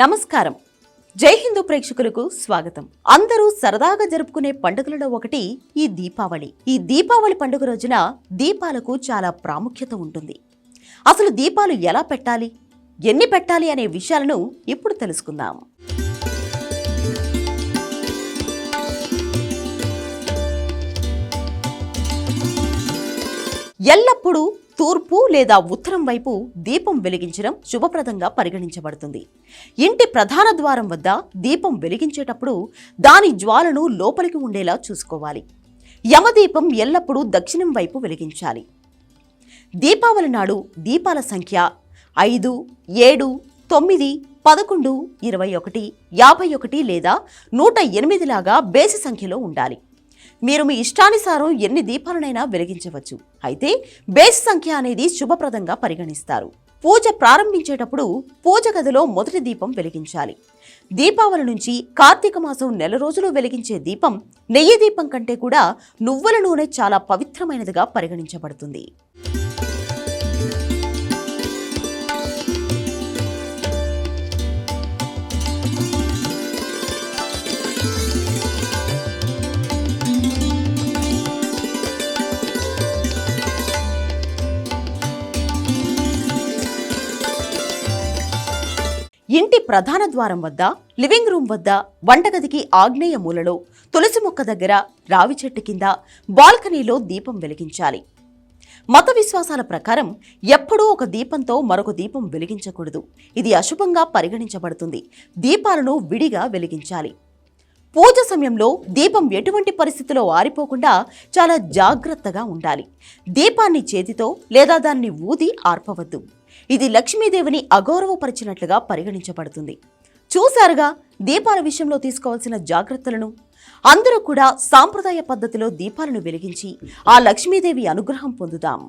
నమస్కారం. జై హిందూ ప్రేక్షకులకు స్వాగతం. అందరూ సరదాగా జరుపుకునే పండుగలలో ఒకటి ఈ దీపావళి. ఈ దీపావళి పండుగ రోజున దీపాలకు చాలా ప్రాముఖ్యత ఉంటుంది. అసలు దీపాలు ఎలా పెట్టాలి? ఎన్ని పెట్టాలి అనే విషయాలను ఇప్పుడు తెలుసుకుందాం. ఎల్లప్పుడూ తూర్పు లేదా ఉత్తరం వైపు దీపం వెలిగించడం శుభప్రదంగా పరిగణించబడుతుంది. ఇంటి ప్రధాన ద్వారం వద్ద దీపం వెలిగించేటప్పుడు దాని జ్వాలను లోపలికి ఉండేలా చూసుకోవాలి. యమదీపం ఎల్లప్పుడూ దక్షిణం వైపు వెలిగించాలి. దీపావళి నాడు దీపాల సంఖ్య ఐదు ఏడు తొమ్మిది పదకొండు ఇరవై ఒకటి యాభై ఒకటి లేదా నూట ఎనిమిది లాగా బేసి సంఖ్యలో ఉండాలి. మీరు మీ ఇష్టానుసారం ఎన్ని దీపాలనైనా వెలిగించవచ్చు. అయితే బేస్ సంఖ్య అనేది శుభప్రదంగా పరిగణిస్తారు. పూజ ప్రారంభించేటప్పుడు పూజ గదిలో మొదటి దీపం వెలిగించాలి. దీపావళి నుంచి కార్తీక మాసం నెల రోజులు వెలిగించే దీపం నెయ్యి దీపం కంటే కూడా నువ్వుల నూనె చాలా పవిత్రమైనదిగా పరిగణించబడుతుంది. ఇంటి ప్రధాన ద్వారం వద్ద లివింగ్ రూమ్ వద్ద వంటగదికి ఆగ్నేయ మూలలో తులసి మొక్క దగ్గర రావి చెట్టు కింద బాల్కనీలో దీపం వెలిగించాలి. మత విశ్వాసాల ప్రకారం ఎప్పుడూ ఒక దీపంతో మరొక దీపం వెలిగించకూడదు. ఇది అశుభంగా పరిగణించబడుతుంది. దీపాలను విడిగా వెలిగించాలి. పూజ సమయంలో దీపం ఎటువంటి పరిస్థితిలో ఆరిపోకుండా చాలా జాగ్రత్తగా ఉండాలి. దీపాన్ని చేతితో లేదా దాన్ని ఊది ఆర్పవద్దు. ఇది లక్ష్మీదేవిని అగౌరవపరిచినట్లుగా పరిగణించబడుతుంది. చూశారుగా దీపాల విషయంలో తీసుకోవాల్సిన జాగ్రత్తలను? అందరూ కూడా సాంప్రదాయ పద్ధతిలో దీపాలను వెలిగించి ఆ లక్ష్మీదేవి అనుగ్రహం పొందుదాం.